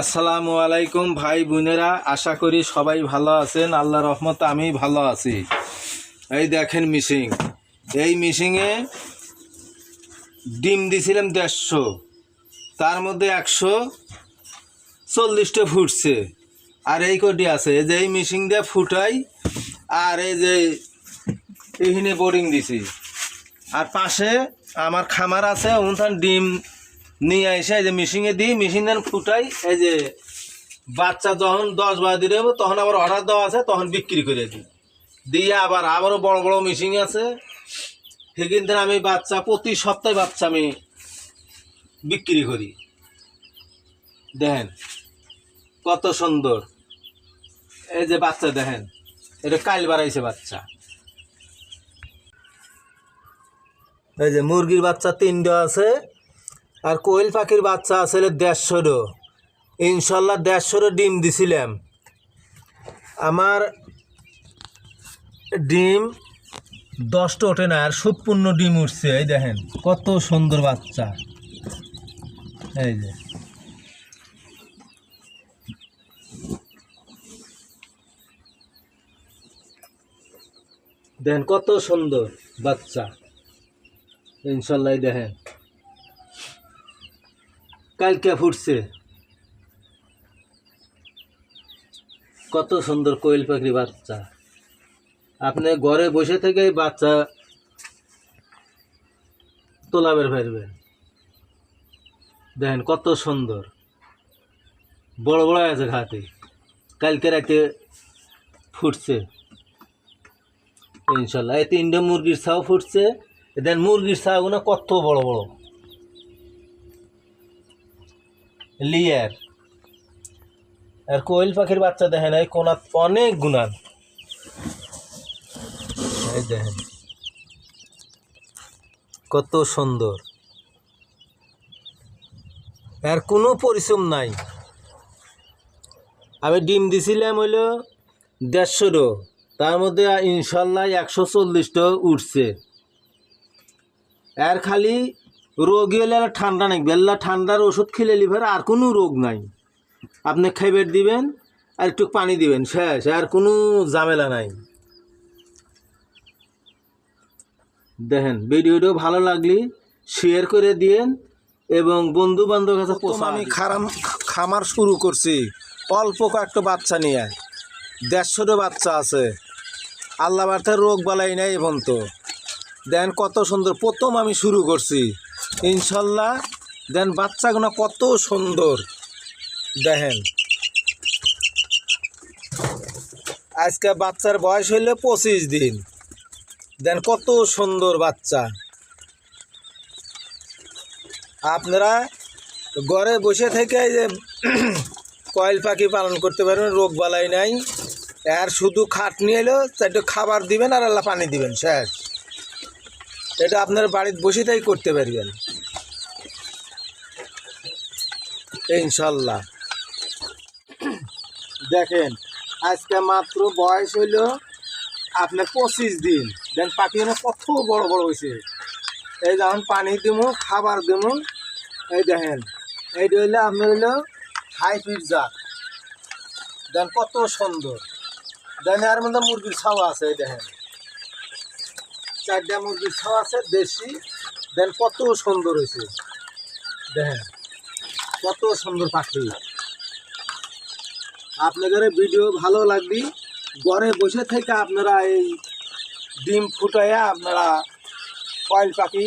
আসসালামু আলাইকুম ভাই বোনেরা, আশা করি সবাই ভালো আছেন। আল্লাহ রহমত আমি ভালো আছি। এই দেখেন মিশিং এই মিশিংয়ে ডিম দিছিলাম দেড়শো। তার মধ্যে একশো চল্লিশটা ফুটছে। আর এই কটি আছে। এই যে এই মিশিং দিয়ে ফুটাই, আর এই যে এইখানে বোরিং দিছি। আর পাশে আমার খামার আছে, ওখান ডিম নিয়ে এসে এই যে মেশিনে দিই মেশিন ফুটাই, এই যে বাচ্চা যখন দশ বারো দিন হবে তখন আবার অর্ডার দেওয়া আছে, তখন বিক্রি করে দিই। দিয়ে আবার আবারও বড় বড় মেশিন আছে। সেখান থেকে আমি বাচ্চা, প্রতি সপ্তাহে বাচ্চা আমি বিক্রি করি। দেখেন, কত সুন্দর। এই যে বাচ্চা দেখেন, এটা কাল বাড়াইছে বাচ্চা। এই যে মুরগির বাচ্চা তিনটা আছে। আর কোয়েল পাখির বাচ্চা আছে দেড়শোরও। ইনশাল্লাহ দেড়শোরও ডিম দিছিলাম। আমার ডিম দশটা ওঠে না, আর সুপূর্ণ ডিম উঠছে, এই দেখেন, কত সুন্দর বাচ্চা। এই যে। দেখেন কত সুন্দর বাচ্চা। ইনশাল্লাহ দেখেন। কালকে ফুটছে। কত সুন্দর কোয়েল পাখির বাচ্চা। আপনি ঘরে বসে থেকেই বাচ্চা তোলা বের ফেলবেন। দেখেন কত সুন্দর। বড় বড় আছে ঘাটে। কালকে রাতে ফুটছে। ইনশাল্লাহ। এই তিনটে মুরগির ছাও ফুটছে। দেন মুরগির ছাগুলো কত বড় বড়। লিয়ার। আর কোয়েল পাখির বাচ্চা দেখেন এই কোনা অনেক গুণান। দেখেন। কত সুন্দর। আর কোনো পরিশ্রম নাই। আমি ডিম দিছিলাম হইল দেড়শোরও তার মধ্যে ইনশাল্লাহ একশো চল্লিশটা উঠছে। আর খালি রোগী হলে আর ঠান্ডা নেই। বেল্লা ঠান্ডার ওষুধ খেলে লিভার আর কোনো রোগ নাই। আপনি খাইবের দিবেন আর একটু পানি দিবেন শেষ আর কোনো ঝামেলা নাই। দেখেন ভিডিওটা ভালো লাগলি শেয়ার করে দিয়েন এবং বন্ধু বান্ধব কাছে আমি খারাম খামার শুরু করছি। অল্প কয়েকটা বাচ্চা নিয়ে। দেড়শোটা বাচ্চা আছে। আল্লাহ বার্তার রোগ বালাই নাই এখন তো দেন কত সুন্দর প্রথম আমি শুরু করছি। ইনশাল্লাহ। দেন বাচ্চাগুলো কত সুন্দর। দেখেন। আজকে বাচ্চার বয়স হইলে পঁচিশ দিন। দেন কত সুন্দর বাচ্চা। আপনারা ঘরে বসে থেকে যে কয়েল পাখি পালন করতে পারবেন, রোগ বালাই নাই। আর শুধু খাট নিয়ে এলো একটু খাবার দিবেন আর আল্লাহ পানি দিবেন, শেষ। এটা আপনার বাড়িতে বসে তাই করতে পারবেন। ইনশাল্লাহ। দেখেন, আজকে মাত্র বয়স হইল আপনার পঁচিশ দিন। দেন পাখি কত বড় বড় হয়েছে এই যেমন পানি দিমু খাবার দিমু এই দেখেন, এইটা হইলে আপনার হইল হাই জাত দেন কত সুন্দর। দেন এর মধ্যে মুরগির ছাওয়া আছে, এই দেখেন। চারটা মুরগি ছাওয়া আছে, দেশি। দেন কত সুন্দর হয়েছে। দেখেন, কত সুন্দর পাখি। আপনাদের ভিডিও ভালো লাগবে, ঘরে বসে থেকে আপনারা এই ডিম ফুটাইয়া আপনারা কয়েল পাখি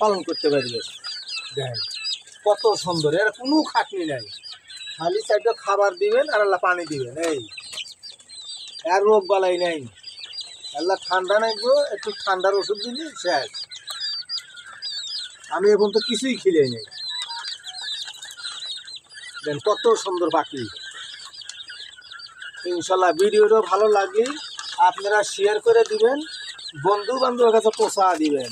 পালন করতে পারবেন। দেখেন, কত সুন্দর, এর কোনো খাটনি নাই। খালি চারটা খাবার দিবেন আর পানি দিবেন, এই। আর রোগ বালাই নাই। আল্লাহ ঠান্ডা নাই গো, একটু ঠান্ডার ওষুধ দিলি, শেষ। আমি এখন তো কিছুই খেলে নেই। দেন, কত সুন্দর বাকি। ইনশাল্লাহ ভিডিওটা ভালো লাগে আপনারা শেয়ার করে দিবেন বন্ধু বান্ধবের কাছে পোষা দিবেন।